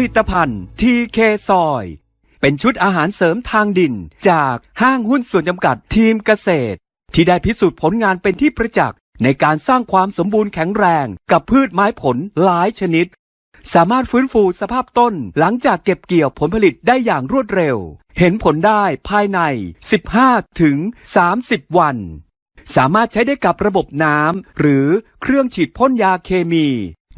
ลิตภัณฑ์ทีเคซอย เป็นชุดอาหารเสริมทางดิน จากห้างหุ้นส่วนจำกัดทีมเกษตร ที่ได้พิสูจน์ผลงานเป็นที่ประจักษ์ในการสร้างความสมบูรณ์แข็งแรงกับพืชไม้ผลหลายชนิด สามารถฟื้นฟูสภาพต้นหลังจากเก็บเกี่ยวผลผลิตได้อย่างรวดเร็ว เห็นผลได้ภายใน 15 ถึง 30 วัน สามารถใช้ได้กับระบบน้ำหรือเครื่องฉีดพ่นยาเคมี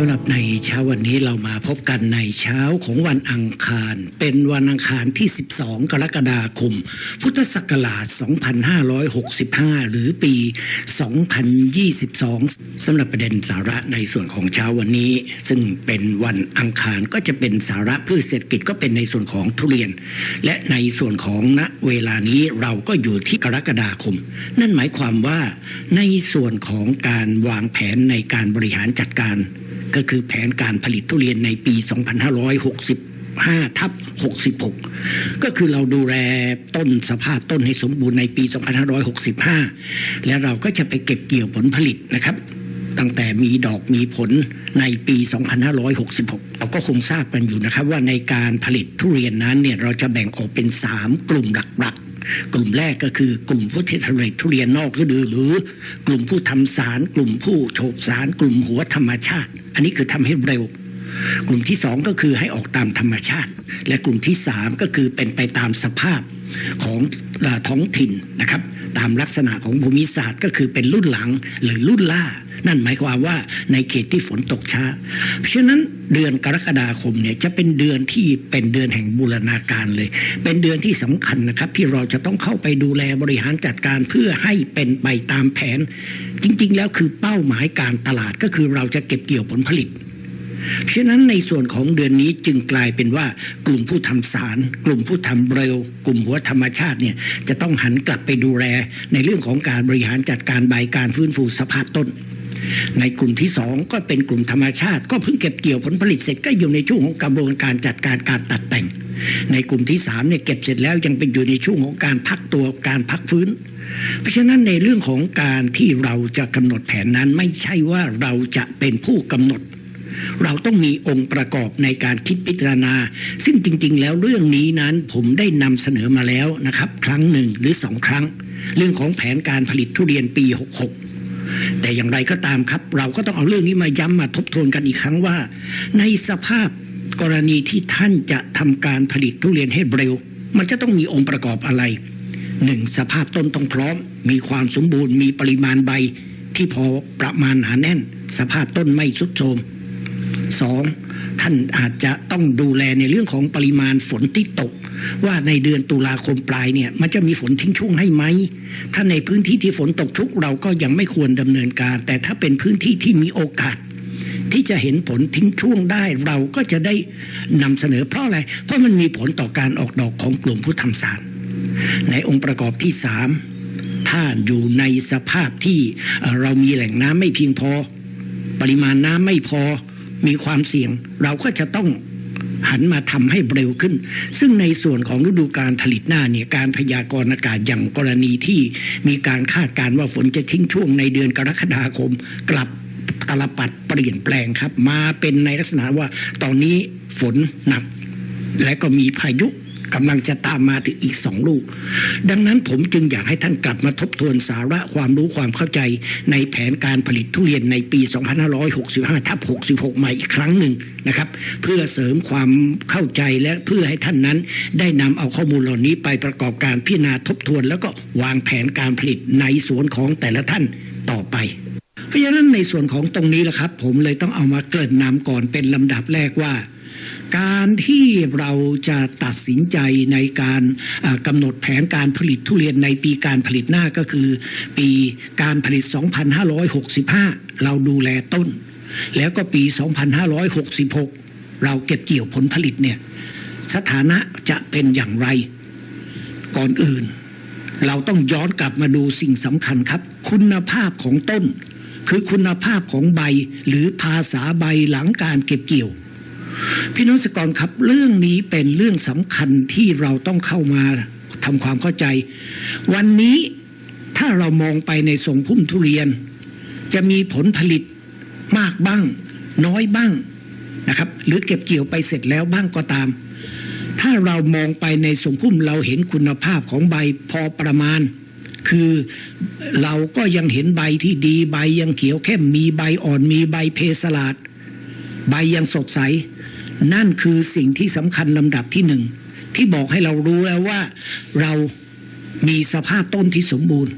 สำหรับในเช้าวันนี้เรามาพบกันในเช้าของวันอังคาร เป็นวันอังคารที่ 12 กรกฎาคม พุทธศักราช 2565 หรือปี 2022 สำหรับประเด็นสาระในส่วนของเช้าวันนี้ ซึ่งเป็นวันอังคารก็จะเป็นสาระพืชเศรษฐกิจก็เป็นในส่วนของทุเรียน และในส่วนของณเวลานี้เราก็อยู่ที่กรกฎาคม นั่นหมายความว่าในส่วนของการวางแผนในการบริหารจัดการก็คือแผนการผลิตทุเรียนในปี 2565 ทับ 66 ก็คือเราดูแลต้นสภาพต้นให้สมบูรณ์ในปี 2565 และเราก็จะไปเก็บเกี่ยวผลผลิตนะครับตั้งแต่มีดอกมีผลในปี 2566 เราก็คงทราบกันอยู่นะครับ ว่าในการผลิตทุเรียนนั้นเนี่ยเราจะแบ่งออกเป็น 3 กลุ่มหลักๆ กลุ่มแรกก็คือกลุ่มผู้ที่ผลิตทุเรียนนอกฤดูหรือ กลุ่มผู้ทำสาร กลุ่มผู้โฉบสาร กลุ่มหัวธรรมชาติ อันนี้คือทำให้เร็ว กลุ่มที่สองก็คือให้ออกตามธรรมชาติ และกลุ่มที่สามก็คือเป็นไปตามสภาพของท้องถิ่นนะครับ ตามลักษณะของภูมิศาสตร์ก็คือเป็นรุ่นหลังหรือรุ่นล่า นั่นหมายความว่าในเขตที่ฝนตกช้า เพราะฉะนั้นเดือนกรกฎาคมเนี่ยจะเป็นเดือนที่เป็นเดือนแห่งบูรณาการเลย เป็นเดือนที่สำคัญนะครับ ที่เราจะต้องเข้าไปดูแลบริหารจัดการเพื่อให้เป็นไปตามแผน จริงๆ แล้วคือเป้าหมายการตลาดก็คือเราจะเก็บเกี่ยวผลผลิต เพราะฉะนั้นในส่วนของเดือนนี้จึงกลายเป็นว่ากลุ่มผู้ทำสาร กลุ่มผู้ทำเร็ว กลุ่มหัวธรรมชาติเนี่ยจะต้องหันกลับไปดูแล ในเรื่องของการบริหารจัดการใบการฟื้นฟูสภาพต้น ในกลุ่มที่สองก็เป็นกลุ่มธรรมชาติ ก็เพิ่งเก็บเกี่ยวผลผลิตเสร็จก็อยู่ในช่วงของกระบวนการจัดการการตัดแต่ง ในกลุ่มที่สามเนี่ยเก็บเสร็จแล้วยังเป็นอยู่ในช่วงของการพักตัวการพักฟื้นเพราะฉะนั้นในเรื่องของการที่เราจะกำหนดแผนนั้นไม่ใช่ว่าเราจะเป็นผู้กำหนด เราต้องมีองค์ประกอบในการคิดพิจารณา ซึ่งจริง ๆ แล้วเรื่องนี้นั้นผมได้นำเสนอมาแล้วนะครับ ครั้งหนึ่งหรือสองครั้ง เรื่องของแผนการผลิตทุเรียนปี 66แต่อย่างไรก็ตามครับ เราก็ต้องเอาเรื่องนี้มาย้ำมาทบทวนกันอีกครั้งว่า ในสภาพกรณีที่ท่านจะทำการผลิตทุเรียนให้เร็ว มันจะต้องมีองค์ประกอบอะไรหนึ่งสภาพต้นต้องพร้อม มีความสมบูรณ์มีปริมาณใบ ที่พอประมาณหนาแน่น สภาพต้นไม่ทรุดโทรม สองท่านอาจจะต้องดูแลในเรื่องของปริมาณฝนที่ตก ว่าในเดือนตุลาคมปลายเนี่ยมันจะมีฝนทิ้งช่วงให้ไหม ถ้าในพื้นที่ที่ฝนตกชุกเราก็ยังไม่ควรดำเนินการ แต่ถ้าเป็นพื้นที่ที่มีโอกาส ที่จะเห็นผลทิ้งช่วงได้เราก็จะได้นำเสนอเพราะอะไรเพราะมันมีผลต่อการออกดอกของกลุ่มผู้ทำสาร ในองค์ประกอบที่สามถ้าอยู่ในสภาพที่เอ่อเรามีแหล่งน้ำไม่เพียงพอ ปริมาณน้ำไม่พอ มีความเสี่ยง เราก็จะต้องหันมาทำให้เร็วขึ้น ซึ่งในส่วนของฤดูการผลิตหน้าเนี่ยการพยากรณ์อากาศอย่างกรณีที่มีการคาดการณ์ว่าฝนจะทิ้งช่วงในเดือนกรกฎาคม กลับตลปัดเปลี่ยนแปลงครับ มาเป็นในลักษณะว่าตอนนี้ฝนหนัก และก็มีพายุ กำลังจะตามมาถึงอีกสองลูก ดังนั้นผมจึงอยากให้ท่านกลับมาทบทวนสาระความรู้ความเข้าใจในแผนการผลิตทุเรียนในปี 2565 ทับ 66ใหม่อีกครั้งหนึ่งนะครับ เพื่อเสริมความเข้าใจและเพื่อให้ท่านนั้นได้นำเอาข้อมูลเหล่านี้ไปประกอบการพิจารณาทบทวน แล้วก็วางแผนการผลิตในสวนของแต่ละท่านต่อไปเพราะฉะนั้นในส่วนของตรงนี้แหละครับ ผมเลยต้องเอามาเกริ่นนำก่อนเป็นลำดับแรกว่า การที่เราจะตัดสินใจในการกำหนดแผนการผลิตทุเรียนในปีการผลิตหน้าก็คือ ปีการผลิต 2565 เราดูแลต้น แล้วก็ปี 2566 เราเก็บเกี่ยวผลผลิตเนี่ยสถานะจะเป็นอย่างไรก่อนอื่น เราต้องย้อนกลับมาดูสิ่งสำคัญครับ คุณภาพของต้น คือคุณภาพของใบหรือภาษาใบหลังการเก็บเกี่ยว พี่น้องสกรครับเรื่องนี้เป็นเรื่องสำคัญที่เราต้องเข้ามาทำความเข้าใจ วันนี้ถ้าเรามองไปในทรงพุ่มทุเรียน จะมีผลผลิตมากบ้าง น้อยบ้างนะครับ หรือเก็บเกี่ยวไปเสร็จแล้วบ้างก็ตาม ถ้าเรามองไปในทรงพุ่มเราเห็นคุณภาพของใบพอประมาณ คือเราก็ยังเห็นใบที่ดีใบยังเขียวเข้มมีใบอ่อนมีใบเพสลาด ใบยังสดใส นั่นคือสิ่งที่สำคัญลำดับที่หนึ่งที่บอกให้เรารู้แล้วว่าเรามีสภาพต้นที่สมบูรณ์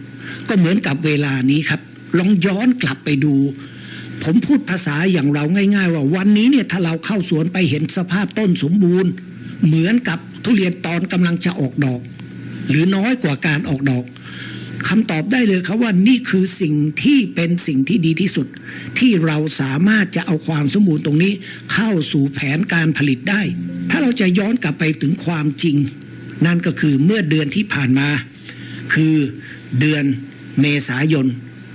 ก็เหมือนกับเวลานี้ครับ ลองย้อนกลับไปดู ผมพูดภาษาอย่างเราง่าย ๆ ว่าวันนี้เนี่ยถ้าเราเข้าสวนไปเห็นสภาพต้นสมบูรณ์ เหมือนกับทุเรียนตอนกำลังจะออกดอก หรือน้อยกว่าการออกดอก คำตอบได้เลยครับว่านี่คือสิ่งที่เป็นสิ่งที่ดีที่สุด ที่เราสามารถจะเอาความสมบูรณ์ตรงนี้ เข้าสู่แผนการผลิตได้ ถ้าเราจะย้อนกลับไปถึงความจริง นั่นก็คือเมื่อเดือนที่ผ่านมา คือเดือนเมษายน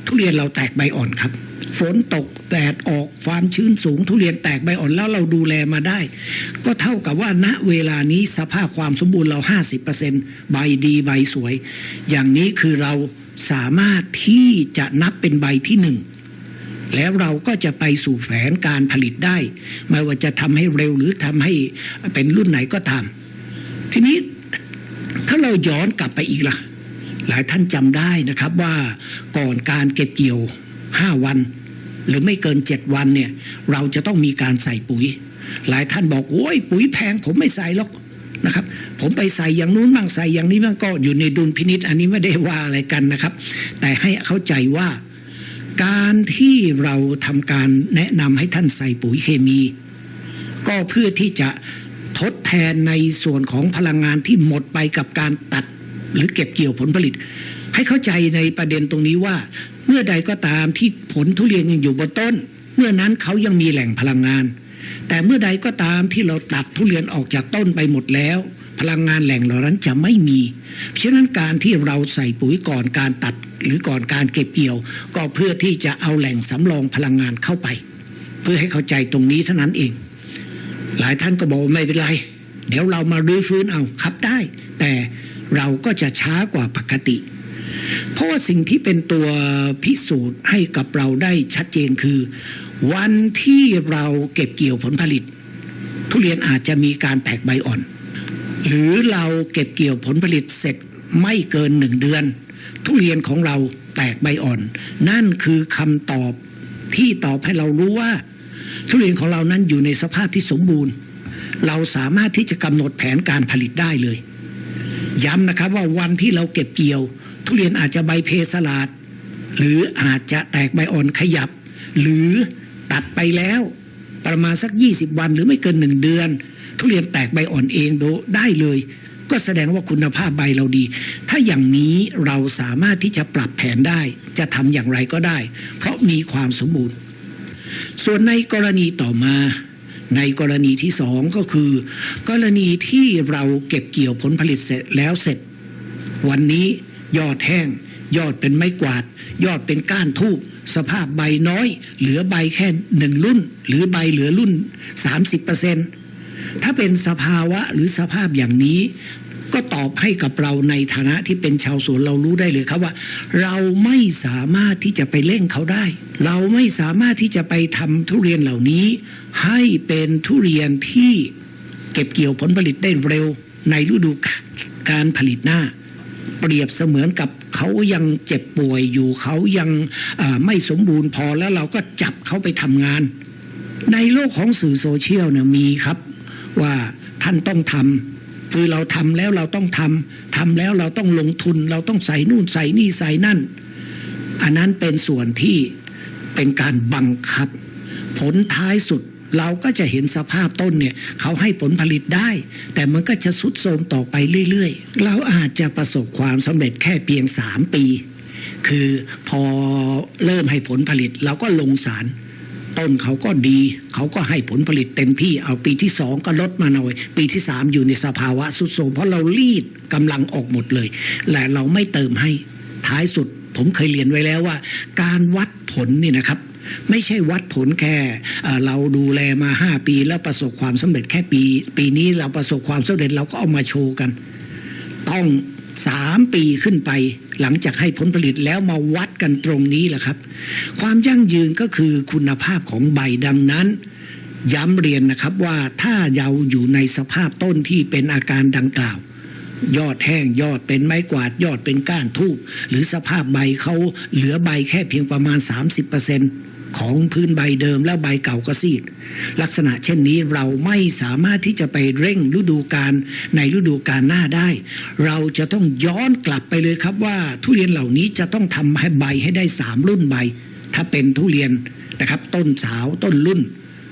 ทุเรียนเราแตกใบอ่อนครับ ฝนตกแดดออกความชื้นสูง ทุเรียนแตกใบอ่อนแล้วเราดูแลมาได้ ก็เท่ากับว่าณเวลานี้สภาพความสมบูรณ์เรา 50%ใบดีใบสวย อย่างนี้คือเราสามารถที่จะนับเป็นใบที่หนึ่งแล้วเราก็จะไปสู่แผนการผลิตได้ ไม่ว่าจะทำให้เร็วหรือทำให้เป็นรุ่นไหนก็ตามทีนี้ถ้าเราย้อนกลับไปอีกล่ะ หลายท่านจำได้นะครับว่าก่อนการเก็บเกี่ยว 5วัน หรือไม่เกิน7วันเนี่ย เราจะต้องมีการใส่ปุ๋ย หลายท่านบอกโอ้ยปุ๋ยแพงผมไม่ใส่หรอกนะครับ ผมไปใส่อย่างนู้นบ้างใส่อย่างนี้บ้างก็อยู่ในดุลพินิษอันนี้ไม่ได้ว่าอะไรกันนะครับ แต่ให้เข้าใจว่าการที่เราทำการแนะนำให้ท่านใส่ปุ๋ยเคมี ก็เพื่อที่จะทดแทนในส่วนของพลังงานที่หมดไปกับการตัดหรือเก็บเกี่ยวผลผลิต ให้เข้าใจในประเด็นตรงนี้ว่า มื่อใดก็ตามที่ผลทุเรียนยังอยู่บนต้น เมื่อนั้นเขายังมีแหล่งพลังงาน แต่เมื่อใดก็ตามที่เราตัดทุเรียนออกจากต้นไปหมดแล้ว พลังงานแหล่งเหล่านั้นจะไม่มี เพราะฉะนั้นการที่เราใส่ปุ๋ยก่อนการตัดหรือก่อนการเก็บเกี่ยว ก็เพื่อที่จะเอาแหล่งสำรองพลังงานเข้าไป เพื่อให้เข้าใจตรงนี้เท่านั้นเอง หลายท่านก็บอกไม่เป็นไร เดี๋ยวเรามารื้อฟื้นเอาครับได้ แต่เราก็จะช้ากว่าปกติ เพราะว่าสิ่งที่เป็นตัวพิสูจน์ให้กับเราได้ชัดเจนคือ วันที่เราเก็บเกี่ยวผลผลิต ทุเรียนอาจจะมีการแตกใบอ่อน หรือเราเก็บเกี่ยวผลผลิตเสร็จไม่เกินหนึ่งเดือน ทุเรียนของเราแตกใบอ่อน นั่นคือคำตอบที่ตอบให้เรารู้ว่า ทุเรียนของเรานั้นอยู่ในสภาพที่สมบูรณ์ เราสามารถที่จะกำหนดแผนการผลิตได้เลย ย้ำนะครับว่าวันที่เราเก็บเกี่ยว ทุเรียนอาจจะใบเพสลาด หรืออาจจะแตกใบอ่อนขยับ หรือตัดไปแล้วประมาณสัก 20 วันหรือไม่เกินหนึ่งเดือน ทุเรียนแตกใบอ่อนเองโดได้เลย ก็แสดงว่าคุณภาพใบเราดี ถ้าอย่างนี้เราสามารถที่จะปรับแผนได้ จะทำอย่างไรก็ได้ เพราะมีความสมบูรณ์ ส่วนในกรณีต่อมา ในกรณีที่สองก็คือ กรณีที่เราเก็บเกี่ยวผลผลิตเสร็จแล้วเสร็จ วันนี้ ยอดแห้ง ยอดเป็นไม้กวาด ยอดเป็นก้านทูบสภาพใบน้อย เหลือใบแค่หนึ่งรุ่น หรือใบเหลือรุ่น 30%ถ้าเป็นสภาวะหรือสภาพอย่างนี้ ก็ตอบให้กับเราในฐานะที่เป็นชาวสวนเรารู้ได้เลยครับว่า เราไม่สามารถที่จะไปเร่งเขาได้ เราไม่สามารถที่จะไปทำทุเรียนเหล่านี้ ให้เป็นทุเรียนที่เก็บเกี่ยวผลผลิตได้เร็วในฤดูการผลิตหน้า เปรียบเสมือนกับเขายังเจ็บป่วยอยู่เขายังไม่สมบูรณ์พอแล้วเราก็จับเขาไปทำงาน ในโลกของสื่อโซเชียลเนี่ยมีครับว่าท่านต้องทำคือเราทำแล้วเราต้องทำทำแล้วเราต้องลงทุน เราต้องใส่นู่นใส่นี่ใส่นั่น อันนั้นเป็นส่วนที่เป็นการบังคับ ผลท้ายสุด เราก็จะเห็นสภาพต้นเนี่ยเขาให้ผลผลิตได้ แต่มันก็จะสุดโทรมต่อไปเรื่อยๆ เราอาจจะประสบความสำเร็จแค่เพียงสามปี คือพอเริ่มให้ผลผลิตเราก็ลงสารต้นเขาก็ดีเขาก็ให้ผลผลิตเต็มที่เอาปีที่สองก็ลดมาหน่อย ปีที่สามอยู่ในสภาวะสุดโทรมเพราะเรารีดกำลังออกหมดเลย และเราไม่เติมให้ท้ายสุดผมเคยเรียนไว้แล้วว่า การวัดผลนี่นะครับ ไม่ใช่วัดผลแค่เราดูแลมาห้าปีแล้วประสบความสำเร็จแค่ปี ปีนี้เราประสบความสำเร็จเราก็เอามาโชว์กัน ต้องสามปีขึ้นไป หลังจากให้ผลผลิตแล้วมาวัดกันตรงนี้แหละครับ ความยั่งยืนก็คือคุณภาพของใบดังนั้น ย้ำเรียนนะครับว่าถ้าเราอยู่ในสภาพต้นที่เป็นอาการดังกล่าว ยอดแห้งยอดเป็นไม้กวาดยอดเป็นก้านทูบหรือสภาพใบเขาเหลือใบแค่เพียงประมาณ 30% ของพื้นใบเดิมแล้วใบเก่าก็ซีด ลักษณะเช่นนี้เราไม่สามารถที่จะไปเร่งฤดูกาลในฤดูกาลหน้าได้ เราจะต้องย้อนกลับไปเลยครับว่า ทุเรียนเหล่านี้จะต้องทำให้ใบให้ได้สามรุ่นใบ ถ้าเป็นทุเรียนนะครับ ต้นสาวต้นรุ่น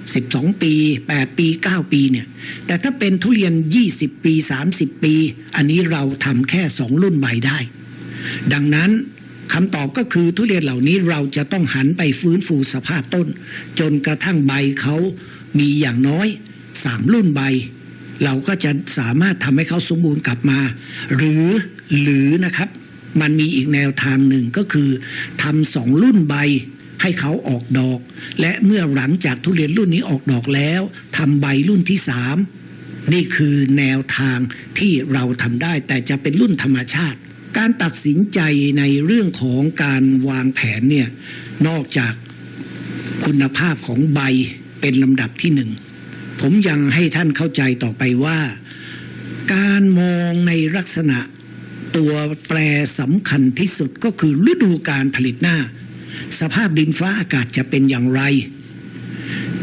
12 ปี 8 ปี 9 ปีเนี่ย แต่ถ้าเป็นทุเรียน 20 ปี 30 ปี อันนี้เราทำแค่ 2 รุ่นใบได้ ดังนั้น คำตอบก็คือทุเรียนเหล่านี้เราจะต้องหันไปฟื้นฟูสภาพต้น จนกระทั่งใบเขามีอย่างน้อย3รุ่นใบ เราก็จะสามารถทำให้เขาสมบูรณ์กลับมา หรือหรือนะครับ มันมีอีกแนวทางหนึ่งก็คือทำสองรุ่นใบให้เขาออกดอก และเมื่อหลังจากทุเรียนรุ่นนี้ออกดอกแล้วทำใบรุ่นที่สามนี่คือแนวทางที่เราทำได้แต่จะเป็นรุ่นธรรมชาติ การตัดสินใจในเรื่องของการวางแผนเนี่ยนอกจากคุณภาพของใบเป็นลำดับที่หนึ่งผมยังให้ท่านเข้าใจต่อไปว่า การมองในลักษณะตัวแปรสำคัญที่สุดก็คือฤดูการผลิตหน้า สภาพดินฟ้าอากาศจะเป็นอย่างไร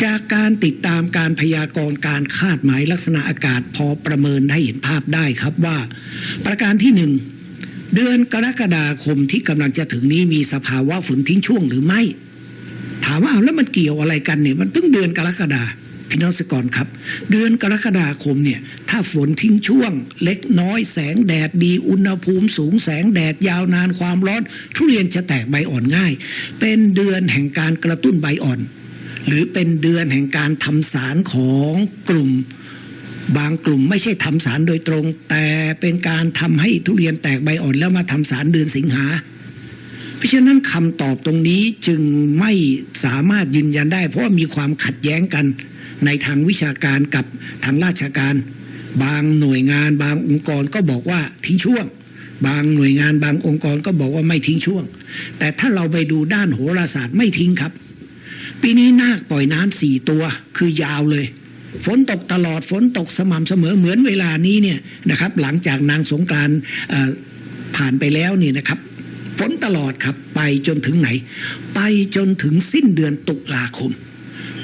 จากการติดตามการพยากรณ์การคาดหมายลักษณะอากาศพอประเมินให้เห็นภาพได้ครับว่า ประการที่หนึ่ง เดือนกรกฎาคมที่กำลังจะถึงนี้มีสภาวะฝนทิ้งช่วงหรือไม่ ถามว่าอ้าแล้วมันเกี่ยวอะไรกันเนี่ยมันเพิ่งเดือนกรกฎาพี่น้องสกรครับ เดือนกรกฎาคมเนี่ยถ้าฝนทิ้งช่วง เล็กน้อยแสงแดดดีอุณหภูมิสูงแสงแดดยาวนานความร้อน ทุเรียนจะแตกใบอ่อนง่าย เป็นเดือนแห่งการกระตุ้นใบอ่อน หรือเป็นเดือนแห่งการทำสารของกลุ่ม บางกลุ่มไม่ใช่ทำสารโดยตรง แต่เป็นการทำให้ทุเรียนแตกใบอ่อนแล้วมาทำสารเดือนสิงหา เพราะฉะนั้นคำตอบตรงนี้จึงไม่สามารถยืนยันได้ เพราะามีความขัดแย้งกันในทางวิชาการกับทางราชการ บางหน่วยงานบางองค์กรก็บอกว่าทิ้งช่วง บางหน่วยงานบางองค์กรก็บอกว่าไม่ทิ้งช่วง แต่ถ้าเราไปดูด้านโหราศาสตร์ไม่ทิ้งครับ ปีนี้นาคปล่อยน้ำสี่ตัวคือยาวเลย ฝนตกตลอดฝนตกสม่ำเสมอเหมือนเวลานี้เนี่ยนะครับ หลังจากนางสงกรานผ่านไปแล้วนี่นะครับฝนตลอดครับไปจนถึงไหน ไปจนถึงสิ้นเดือนตุลาคม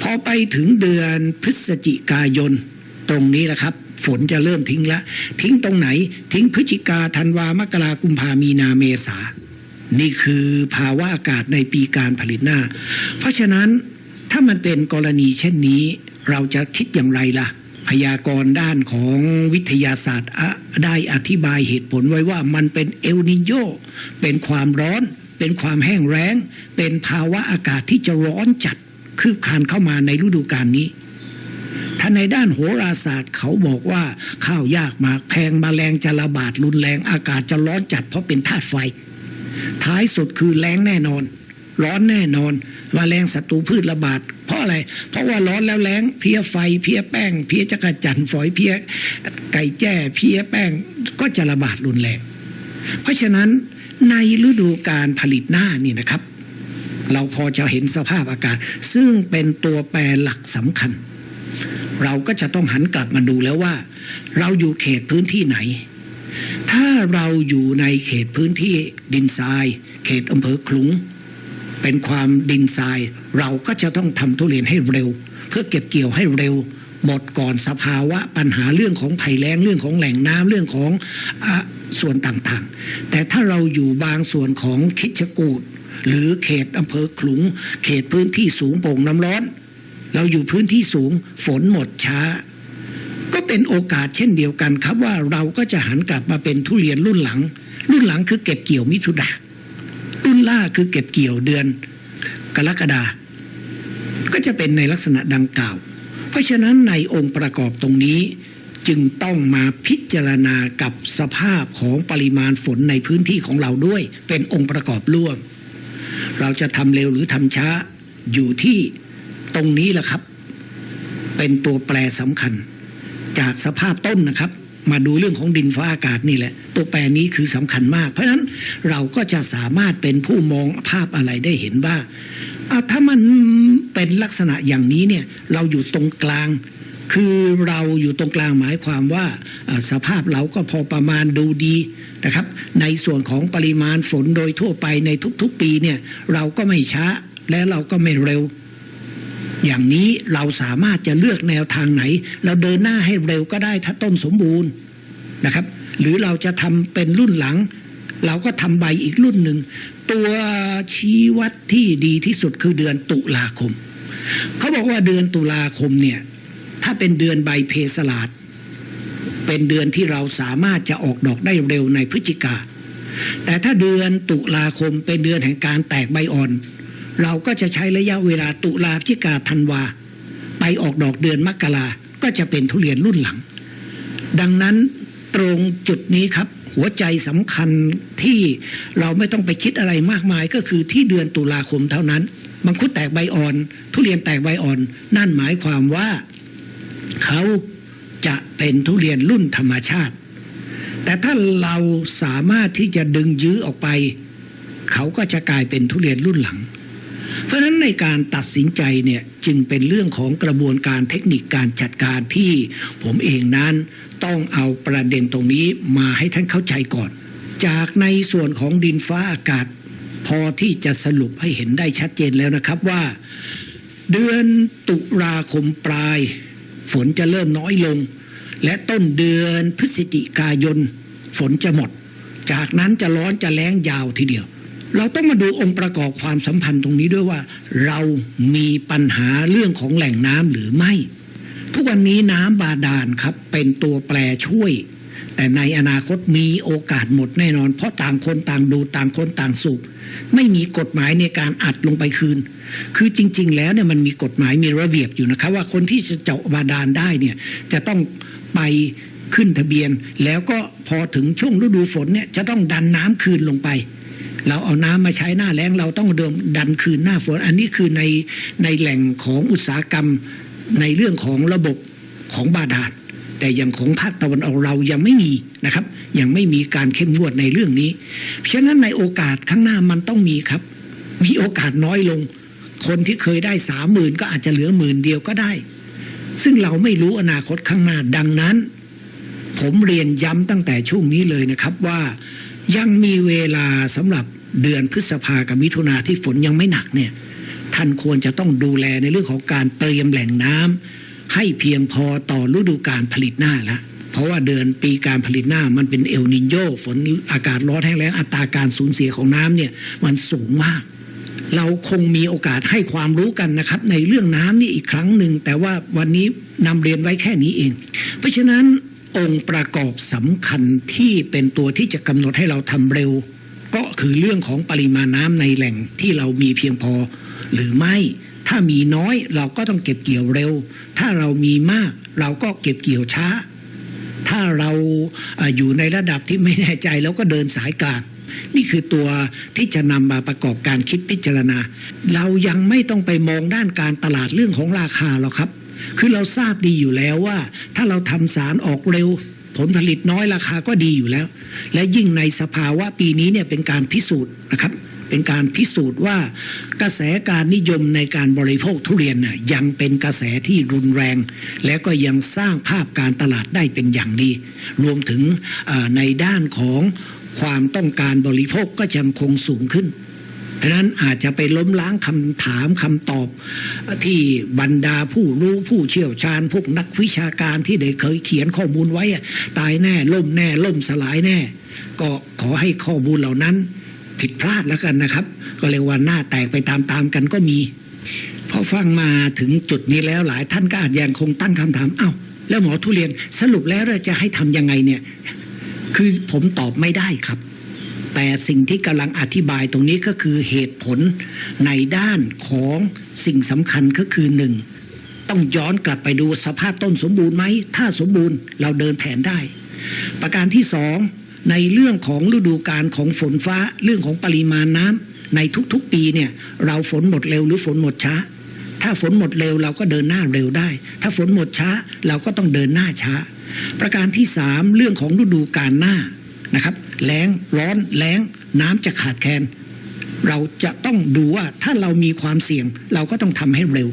พอไปถึงเดือนพฤศจิกายนตรงนี้แหละครับ ฝนจะเริ่มทิ้งล้วทิ้งตรงไหน ทิ้งพฤศจิกาธันวามกรากุมภามีนาเมษานี่คือภาวะอากาศในปีการผลิตหน้า เพราะฉะนั้นถ้ามันเป็นกรณีเช่นนี้ เราจะคิดอย่างไรล่ะ พยากรณ์ด้านของวิทยาศาสตร์ได้อธิบายเหตุผลไว้ว่ามันเป็นเอลนิโยเป็นความร้อน เป็นความแห้งแล้ง เป็นภาวะอากาศที่จะร้อนจัดคืบคานเข้ามาในฤดูกาลนี้ถ้าในด้านโหราศาสตร์เขาบอกว่าข้าวยากมากแพงมาแมลงจะระบาดรุนแรงอากาศจะร้อนจัดเพราะเป็นธาตุไฟ ท้ายสุดคือแรงแน่นอน ร้อนแน่นอนมแมลงศัตรูพืชระบาด เพราะอะไร เพราะว่าร้อนแล้วแรงเพี้ยไฟเพี้ยแป้ง เพี้ยจักรจันฝอยเพี้ยไก่แจ้ เพี้ยแป้งก็จะระบาดรุนแรงเพราะฉะนั้นในฤดูการผลิตหน้านี่นะครับ เราพอจะเห็นสภาพอากาศ ซึ่งเป็นตัวแปรหลักสำคัญ เราก็จะต้องหันกลับมาดูแล้วว่า เราอยู่เขตพื้นที่ไหน ถ้าเราอยู่ในเขตพื้นที่ดินทราย เขตอำเภอขลุง เป็นความดินทราย เราก็จะต้องทำทุเรียนให้เร็ว เพื่อเก็บเกี่ยวให้เร็ว หมดก่อนสภาวะปัญหาเรื่องของภัยแล้งเรื่องของแหล่งน้ำเรื่องของอส่วนต่างๆ แต่ถ้าเราอยู่บางส่วนของคิชกูดหรือเขตอำเภอขลุง เขตพื้นที่สูงโป่งน้ำร้อน เราอยู่พื้นที่สูงฝนหมดช้า ก็เป็นโอกาสเช่นเดียวกันครับว่าเราก็จะหันกลับมาเป็นทุเรียนรุ่นหลัง รุ่นหลังคือเก็บเกี่ยวมิถุนา รุ่นล่าคือเก็บเกี่ยวเดือนกรกฎาก็จะเป็นในลักษณะดังกล่าว เพราะฉะนั้นในองค์ประกอบตรงนี้จึงต้องมาพิจารณากับสภาพของปริมาณฝนในพื้นที่ของเราด้วย เป็นองค์ประกอบร่วม เราจะทำเร็วหรือทำช้าอยู่ที่ตรงนี้แหละครับ เป็นตัวแปรสำคัญ จากสภาพต้นนะครับ มาดูเรื่องของดินฟ้าอากาศนี่แหละ ตัวแปรนี้คือสำคัญมาก เพราะฉะนั้นเราก็จะสามารถเป็นผู้มองภาพอะไรได้เห็นว่าอะถ้ามันเป็นลักษณะอย่างนี้เนี่ยเราอยู่ตรงกลางคือเราอยู่ตรงกลางหมายความว่าสภาพเราก็พอประมาณดูดีนะครับ ในส่วนของปริมาณฝนโดยทั่วไปในทุกๆปีเนี่ยเราก็ไม่ช้าและเราก็ไม่เร็ว อย่างนี้เราสามารถจะเลือกแนวทางไหน เราเดินหน้าให้เร็วก็ได้ถ้าต้นสมบูรณ์นะครับ หรือเราจะทำเป็นรุ่นหลัง เราก็ทำใบอีกรุ่นหนึ่ง ตัวชี้วัดที่ดีที่สุดคือเดือนตุลาคม เขาบอกว่าเดือนตุลาคมเนี่ยถ้าเป็นเดือนใบเพสลาดเป็นเดือนที่เราสามารถจะออกดอกได้เร็วในพฤศจิกาแต่ถ้าเดือนตุลาคมเป็นเดือนแห่งการแตกใบอ่อน เราก็จะใช้ระยะเวลาตุลาพฤศจิกาธันวา ไปออกดอกเดือนมกราก็จะเป็นทุเรียนรุ่นหลัง ดังนั้นตรงจุดนี้ครับ หัวใจสำคัญที่เราไม่ต้องไปคิดอะไรมากมายก็คือที่เดือนตุลาคมเท่านั้นมังคุดแตกใบอ่อน ทุเรียนแตกใบอ่อน นั่นหมายความว่าเขาจะเป็นทุเรียนรุ่นธรรมชาติ แต่ถ้าเราสามารถที่จะดึงยื้อออกไป เขาก็จะกลายเป็นทุเรียนรุ่นหลัง เพราะฉะนั้นในการตัดสินใจเนี่ยจึงเป็นเรื่องของกระบวนการเทคนิคการจัดการที่ผมเองนั้นต้องเอาประเด็นตรงนี้มาให้ท่านเข้าใจก่อน จากในส่วนของดินฟ้าอากาศ พอที่จะสรุปให้เห็นได้ชัดเจนแล้วนะครับว่า เดือนตุลาคมปลาย ฝนจะเริ่มน้อยลง และต้นเดือนพฤศจิกายน ฝนจะหมด จากนั้นจะร้อนจะแล้งยาวทีเดียว เราต้องมาดูองค์ประกอบความสัมพันธ์ตรงนี้ด้วยว่า เรามีปัญหาเรื่องของแหล่งน้ำหรือไม่ ทุกวันนี้น้ำบาดาลครับเป็นตัวแปรช่วย แต่ในอนาคตมีโอกาสหมดแน่นอน เพราะต่างคนต่างดูต่างคนต่างสูบไม่มีกฎหมายในการอัดลงไปคืน คือจริง ๆ แล้วเนี่ยมันมีกฎหมายมีระเบียบอยู่นะครับ ว่าคนที่จะเจาะบาดาลได้เนี่ยจะต้องไปขึ้นทะเบียน แล้วก็พอถึงช่วงฤดูฝนเนี่ยจะต้องดันน้ำคืนลงไป เราเอาน้ำมาใช้หน้าแล้งเราต้องเดิมดันคืนหน้าฝน อันนี้คือในในแหล่งของอุตสาหกรรมในเรื่องของระบบของบาดาลแต่อย่างของภาคตะวันออกเรายังไม่มีนะครับ ยังไม่มีการเข้มงวดในเรื่องนี้ เพราะฉะนั้นในโอกาสข้างหน้ามันต้องมีครับ มีโอกาสน้อยลง คนที่เคยได้สามหมื่นก็อาจจะเหลือหมื่นเดียวก็ได้ ซึ่งเราไม่รู้อนาคตข้างหน้าดังนั้น ผมเรียนย้ำตั้งแต่ช่วงนี้เลยนะครับว่า ยังมีเวลาสำหรับเดือนพฤษภากับมิถุนาที่ฝนยังไม่หนักเนี่ยท่านควรจะต้องดูแลในเรื่องของการเตรียมแหล่งน้ำให้เพียงพอต่อฤดูการผลิตหน้าละเพราะว่าเดือนปีการผลิตหน้ามันเป็นเอลนินโยฝนอากาศร้อนแห้งแล้งอัตราการสูญเสียของน้ำเนี่ยมันสูงมาก เราคงมีโอกาสให้ความรู้กันนะครับ ในเรื่องน้ำนี่อีกครั้งหนึ่งแต่ว่าวันนี้นำเรียนไว้แค่นี้เอง เพราะฉะนั้น องค์ประกอบสำคัญที่เป็นตัวที่จะกำหนดให้เราทำเร็ว ก็คือเรื่องของปริมาณน้ำในแหล่งที่เรามีเพียงพอ หรือไม่ถ้ามีน้อยเราก็ต้องเก็บเกี่ยวเร็ว ถ้าเรามีมากเราก็เก็บเกี่ยวช้า ถ้าเราเอ่ออยู่ในระดับที่ไม่แน่ใจเราก็เดินสายกลางนี่คือตัวที่จะนำมาประกอบการคิดพิจารณา เรายังไม่ต้องไปมองด้านการตลาดเรื่องของราคาหรอกครับ คือเราทราบดีอยู่แล้วว่า ถ้าเราทำสารออกเร็ว ผลผลิตน้อยราคาก็ดีอยู่แล้ว และยิ่งในสภาวะปีนี้เนี่ยเป็นการพิสูจน์นะครับ เป็นการพิสูจน์ว่ากระแสการนิยมในการบริโภคทุเรียนน่ะยังเป็นกระแสที่รุนแรง และก็ยังสร้างภาพการตลาดได้เป็นอย่างดี รวมถึงในด้านของความต้องการบริโภคก็ยังคงสูงขึ้น ดังนั้นอาจจะไปล้มล้างคำถามคำตอบ ที่บรรดาผู้รู้ผู้เชี่ยวชาญ พวกนักวิชาการที่ได้เคยเขียนข้อมูลไว้ตายแน่ล่มแน่ล่มสลายแน่ ก็ขอให้ข้อมูลเหล่านั้นผิดพลาดแล้วกันนะครับ ก็เรียกว่าหน้าแตกไปตามๆกันก็มีพอฟังมาถึงจุดนี้แล้วหลายท่านก็อาจยังคงตั้งคำถามเอ้าแล้วหมอทุเรียนสรุปแล้วเราจะให้ทำยังไงเนี่ย คือผมตอบไม่ได้ครับ แต่สิ่งที่กำลังอธิบายตรงนี้ก็คือเหตุผลในด้านของสิ่งสำคัญก็คือหนึ่งต้องย้อนกลับไปดูสภาพต้นสมบูรณ์ไหม ถ้าสมบูรณ์เราเดินแผนได้ ประการที่สองในเรื่องของฤดูกาลของฝนฟ้าเรื่องของปริมาณน้ำในทุกๆปีเนี่ยเราฝนหมดเร็วหรือฝนหมดช้า ถ้าฝนหมดเร็วเราก็เดินหน้าเร็วได้ ถ้าฝนหมดช้าเราก็ต้องเดินหน้าช้า ประการที่สามเรื่องของฤดูกาลหน้านะครับ แล้งร้อนแล้งน้ำจะขาดแคลนเราจะต้องดูว่าถ้าเรามีความเสี่ยง เราก็ต้องทำให้เร็ว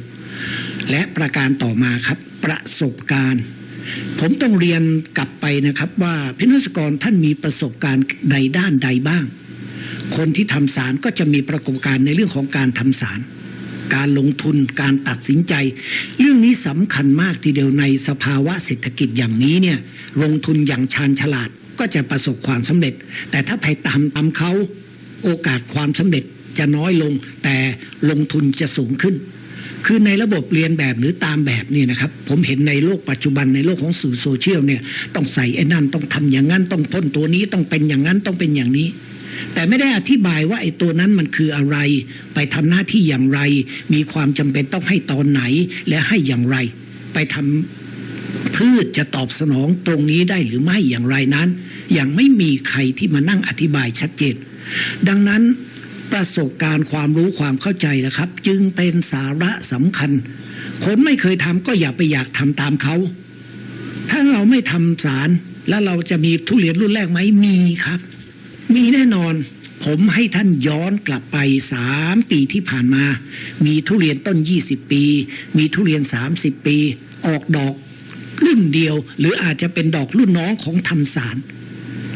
และประการต่อมาครับ ประสบการณ์ ผมต้องเรียนกลับไปนะครับว่าพินักกรท่านมีประสบการณ์ใดด้านใดบ้าง คนที่ทำสารก็จะมีประสบการณ์ในเรื่องของการทำสารการลงทุนการตัดสินใจ เรื่องนี้สำคัญมากทีเดียวในสภาวะเศรษฐกิจอย่างนี้เนี่ยลงทุนอย่างชาญฉลาด ก็จะประสบความสำเร็จ แต่ถ้าไปตามตามเขาโอกาสความสำเร็จจะน้อยลง แต่ลงทุนจะสูงขึ้น คือในระบบเรียนแบบหรือตามแบบนี่นะครับ ผมเห็นในโลกปัจจุบันในโลกของสื่อโซเชียลเนี่ยต้องใส่ไอ้นั่นต้องทำอย่างนั้นต้องพ่นตัวนี้ต้องเป็นอย่างนั้นต้องเป็นอย่างนี้ แต่ไม่ได้อธิบายว่าไอ้ตัวนั้นมันคืออะไร ไปทำหน้าที่อย่างไร มีความจำเป็นต้องให้ตอนไหนและให้อย่างไร ไปทำ พืชจะตอบสนองตรงนี้ได้หรือไม่อย่างไรนั้น ยังไม่มีใครที่มานั่งอธิบายชัดเจน ดังนั้นประสบการณ์ความรู้ความเข้าใจนะครับ จึงเป็นสาระสำคัญ คนไม่เคยทำก็อย่าไปอยากทำตามเขา ถ้าเราไม่ทำสารแล้วเราจะมีทุเรียนรุ่นแรกไหมมีครับ มีแน่นอน ผมให้ท่านย้อนกลับไปสามปีที่ผ่านมา มีทุเรียนต้น 20 ปี มีทุเรียน 30 ปี ออกดอก รุ่นเดียว หรืออาจจะเป็นดอกรุ่นน้องของทำสาร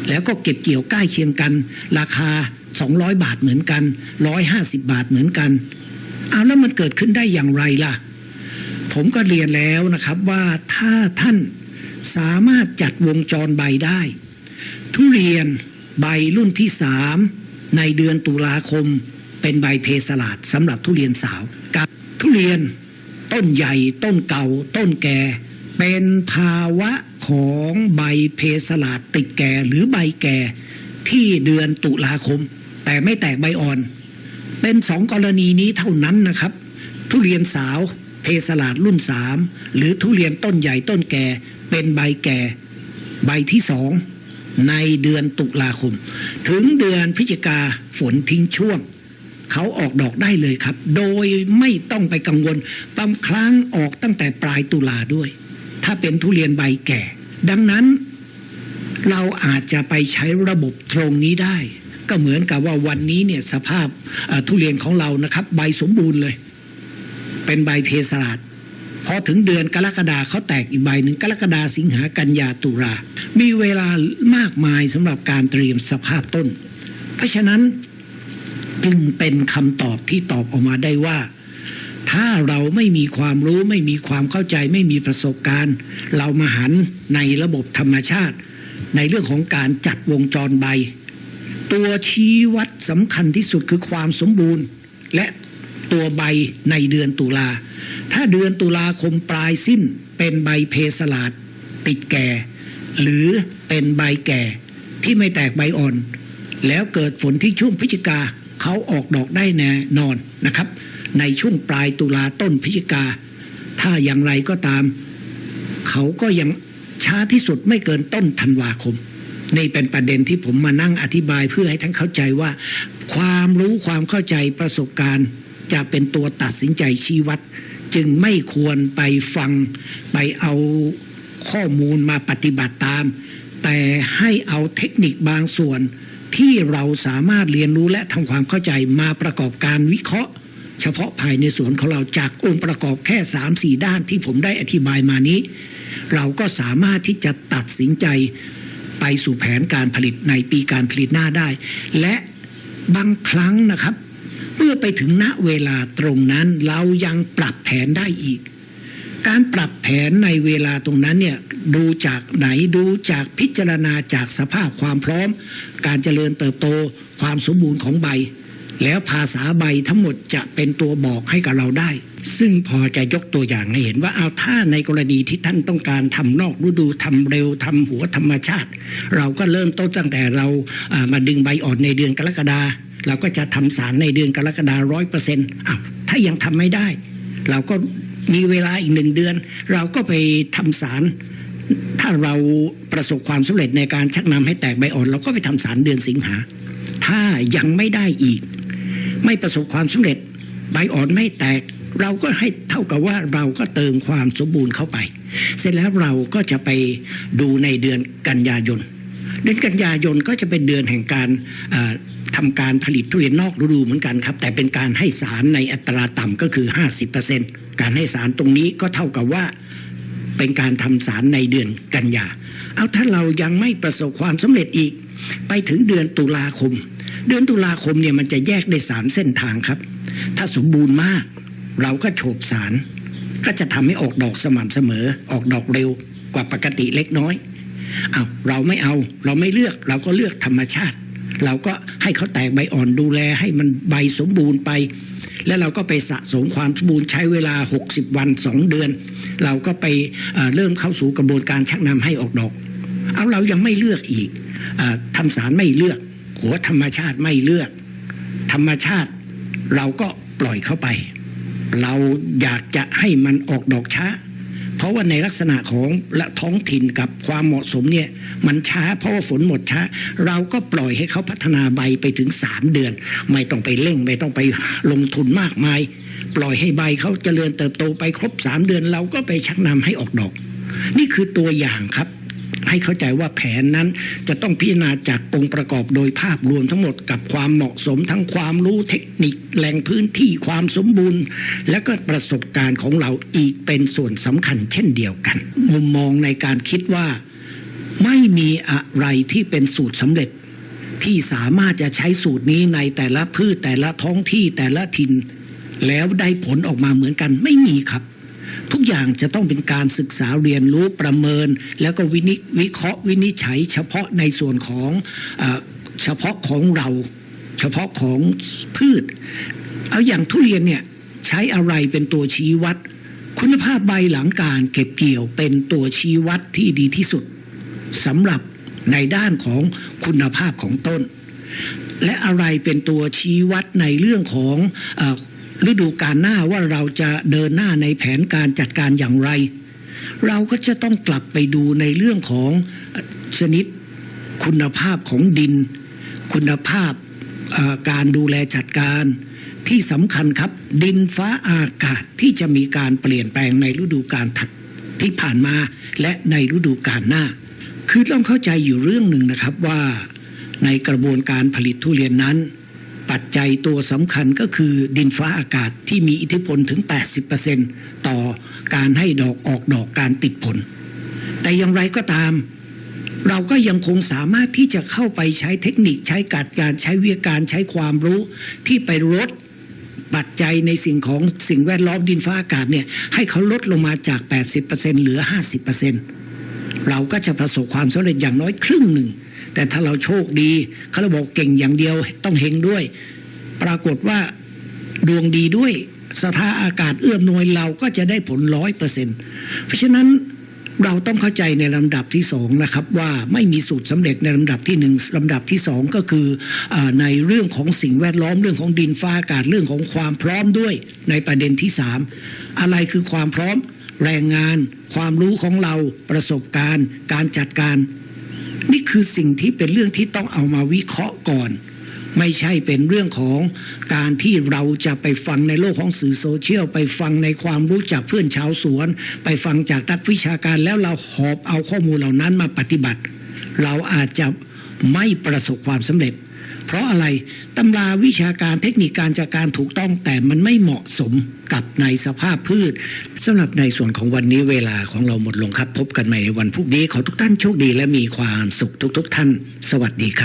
แล้วก็เก็บเกี่ยวใกล้เคียงกัน ราคา 200 บาทเหมือนกัน 150 บาทเหมือนกันเอาแล้วมันเกิดขึ้นได้อย่างไรล่ะ ผมก็เรียนแล้วนะครับว่าถ้าท่านสามารถจัดวงจรใบได้ ทุเรียนใบรุ่นที่สามในเดือนตุลาคมเป็นใบเพสลาดสำหรับทุเรียนสาว กับทุเรียนต้นใหญ่ต้นเก่าต้นแก่ เป็นภาวะของใบเพสลาดติดแก่หรือใบแก่ที่เดือนตุลาคม แต่ไม่แตกใบอ่อน เป็นสองกรณีนี้เท่านั้นนะครับ ทุเรียนสาวเพสลาดรุ่นสามหรือทุเรียนต้นใหญ่ต้นแก่ เป็นใบแก่ ใบที่สองในเดือนตุลาคม ถึงเดือนพฤศจิกาฝนทิ้งช่วง เขาออกดอกได้เลยครับ โดยไม่ต้องไปกังวลบางครั้งออกตั้งแต่ปลายตุลาด้วย ถ้าเป็นทุเรียนใบแก่ ดังนั้นเราอาจจะไปใช้ระบบตรงนี้ได้ ก็เหมือนกับว่าวันนี้เนี่ยสภาพทุเรียนของเรานะครับ ใบสมบูรณ์เลย เป็นใบเพสลาดพอถึงเดือนกรกฎาเขาแตกอีกใบหนึ่งกรกฎาสิงหากันยาตุลามีเวลามากมายสำหรับการเตรียมสภาพต้น เพราะฉะนั้นจึงเป็นคำตอบที่ตอบออกมาได้ว่า ถ้าเราไม่มีความรู้ไม่มีความเข้าใจไม่มีประสบการณ์ เรามาหันในระบบธรรมชาติ ในเรื่องของการจัดวงจรใบ ตัวชี้วัดสำคัญที่สุดคือความสมบูรณ์ และตัวใบในเดือนตุลา ถ้าเดือนตุลาคมปลายสิ้นเป็นใบเพสลาดติดแก่ หรือเป็นใบแก่ที่ไม่แตกใบอ่อน แล้วเกิดฝนที่ช่วงพฤศจิกาเขาออกดอกได้แน่นอนนะครับ ในช่วงปลายตุลาต้นพฤศจิกา ถ้าอย่างไรก็ตาม เขาก็ยังช้าที่สุดไม่เกินต้นธันวาคม นี่เป็นประเด็นที่ผมมานั่งอธิบายเพื่อให้ทั้งเข้าใจว่า ความรู้ความเข้าใจประสบการณ์ จะเป็นตัวตัดสินใจชี้วัด จึงไม่ควรไปฟังไปเอาข้อมูลมาปฏิบัติตาม แต่ให้เอาเทคนิคบางส่วนที่เราสามารถเรียนรู้และทำความเข้าใจมาประกอบการวิเคราะห์ เฉพาะภายในสวนของเราจากองค์ประกอบแค่3ามสี่ด้านที่ผมได้อธิบายมานี้ เราก็สามารถที่จะตัดสินใจไปสู่แผนการผลิตในปีการผลิตหน้าได้ และบางครั้งนะครับ เมื่อไปถึงณเวลาตรงนั้นเรายังปรับแผนได้อีก การปรับแผนในเวลาตรงนั้นเนี่ยดูจากไหนดูจากพิจารณาจากสภาพความพร้อม การเจริญเติบโตความสมบูรณ์ของใบ แล้วภาษาใบทั้งหมดจะเป็นตัวบอกให้กับเราได้ ซึ่งพอจะยกตัวอย่างให้เห็นว่าเอาถ้าในกรณีที่ท่านต้องการทำนอกฤดูทำเร็วทำหัวธรรมชาติ เราก็เริ่มต้นตั้งแต่เราามาดึงใบอ่อนในเดือนกรกฎาเราก็จะทำสารในเดือนกรกฎาร้อยเปอร์เซ็นต์อ้าวถ้ายังทำไม่ได้ เราก็มีเวลาอีกหนึ่งเดือน เราก็ไปทำสารถ้าเราประสบความสำเร็จในการชักนำให้แตกใบอ่อน เราก็ไปทำสารเดือนสิงหา ถ้ายังไม่ได้อีก ไม่ประสบความสำเร็จ ใบอ่อนไม่แตก เราก็ให้เท่ากับว่าเราก็เติมความสมบูรณ์เข้าไป เสร็จแล้วเราก็จะไปดูในเดือนกันยายนเดือนกันยายนก็จะเป็นเดือนแห่งการเอ่อทำการผลิตทุเรียนนอกฤดูเหมือนกันครับ แต่เป็นการให้สารในอัตราต่ำก็คือ 50%การให้สารตรงนี้ก็เท่ากับว่าเป็นการทำสารในเดือนกันยาเอาถ้าเรายังไม่ประสบความสำเร็จอีก ไปถึงเดือนตุลาคม เดือนตุลาคมเนี่ยมันจะแยกได้สามเส้นทางครับ ถ้าสมบูรณ์มาก เราก็โฉบสาร ก็จะทำให้ออกดอกสม่ำเสมอ ออกดอกเร็วกว่าปกติเล็กน้อยเอาเราไม่เอาเราไม่เลือกเราก็เลือกธรรมชาติ เราก็ให้เขาแตกใบอ่อนดูแลให้มันใบสมบูรณ์ไป แล้วเราก็ไปสะสมความสมบูรณ์ใช้เวลา 60 วัน 2 เดือน เราก็ไปเอ่อเริ่มเข้าสู่กระบวนการชักนำให้ออกดอก เอาเรายังไม่เลือกอีกอทำสารไม่เลือก หัวธรรมชาติไม่เลือก ธรรมชาติเราก็ปล่อยเข้าไป เราอยากจะให้มันออกดอกช้า เพราะว่าในลักษณะของละท้องถิ่นกับความเหมาะสมเนี่ยมันช้าเพราะว่าฝนหมดช้า เราก็ปล่อยให้เขาพัฒนาใบไปถึง 3 เดือน ไม่ต้องไปเร่งไม่ต้องไปลงทุนมากมาย ปล่อยให้ใบเขาเจริญเติบโตไปครบ 3 เดือน เราก็ไปชักนำให้ออกดอก นี่คือตัวอย่างครับ ให้เข้าใจว่าแผนนั้นจะต้องพิจารณาจากองค์ประกอบโดยภาพรวมทั้งหมดกับความเหมาะสมทั้งความรู้เทคนิคแหล่งพื้นที่ความสมบูรณ์ และก็ประสบการณ์ของเราอีกเป็นส่วนสำคัญเช่นเดียวกัน มุมมองในการคิดว่าไม่มีอะไรที่เป็นสูตรสำเร็จที่สามารถจะใช้สูตรนี้ในแต่ละพืชแต่ละท้องที่แต่ละถิ่นแล้วได้ผลออกมาเหมือนกันไม่มีครับ ทุกอย่างจะต้องเป็นการศึกษาเรียนรู้ประเมิน แล้วก็วินิวิเคราะห์วินิจฉัย เฉพาะในส่วนของเอเฉพาะของเรา เฉพาะของพืช เอาอย่างทุเรียนเนี่ยใช้อะไรเป็นตัวชี้วัด คุณภาพใบหลังการเก็บเกี่ยวเป็นตัวชี้วัดที่ดีที่สุดสำหรับในด้านของคุณภาพของต้น และอะไรเป็นตัวชี้วัดในเรื่องของอ ฤดูการหน้าว่าเราจะเดินหน้าในแผนการจัดการอย่างไร เราก็จะต้องกลับไปดูในเรื่องของชนิดคุณภาพของดิน คุณภาพการดูแลจัดการที่สำคัญครับ ดินฟ้าอากาศที่จะมีการเปลี่ยนแปลงในฤดูการถัดที่ผ่านมาและในฤดูการหน้า คือต้องเข้าใจอยู่เรื่องหนึ่งนะครับว่าในกระบวนการผลิตทุเรียนนั้น ปัจจัยตัวสำคัญก็คือดินฟ้าอากาศที่มีอิทธิพลถึง 80%ต่อการให้ดอกออกดอกการติดผล แต่อย่างไรก็ตาม เราก็ยังคงสามารถที่จะเข้าไปใช้เทคนิคใช้การการใช้วิทยาการใช้ความรู้ที่ไปลดปัจจัยในสิ่งของสิ่งแวดล้อมดินฟ้าอากาศเนี่ยให้เขาลดลงมาจาก 80%เหลือ 50%เราก็จะประสบความสำเร็จอย่างน้อยครึ่งหนึ่ง แต่ถ้าเราโชคดีเขาเราบอกเก่งอย่างเดียวต้องเฮงด้วย ปรากฏว่าดวงดีด้วยสถาอากาศเอื้อมนวยเราก็จะได้ผลร้อยเปอร์เซ็นต์เพราะฉะนั้นเราต้องเข้าใจในลำดับที่สองนะครับว่าไม่มีสูตรสำเร็จในลำดับที่หนึ่งลำดับที่สองก็คืออในเรื่องของสิ่งแวดล้อมเรื่องของดินฟ้าอากาศเรื่องของความพร้อมด้วย ในประเด็นที่สามอะไรคือความพร้อม แรงงาน ความรู้ของเราประสบการณ์ การจัดการ นี่คือสิ่งที่เป็นเรื่องที่ต้องเอามาวิเคราะห์ก่อน ไม่ใช่เป็นเรื่องของการที่เราจะไปฟังในโลกของสื่อโซเชียล ไปฟังในความรู้จากเพื่อนชาวสวน ไปฟังจากนักวิชาการแล้วเราหอบเอาข้อมูลเหล่านั้นมาปฏิบัติ เราอาจจะไม่ประสบความสำเร็จ เพราะอะไรตำราวิชาการเทคนิคการจัดการถูกต้องแต่มันไม่เหมาะสมกับในสภาพพืชสำหรับในส่วนของวันนี้เวลาของเราหมดลงครับ พบกันใหม่ในวันพรุ่งนี้ขอทุกท่านโชคดีและมีความสุขทุกๆท่าน สวัสดีครับ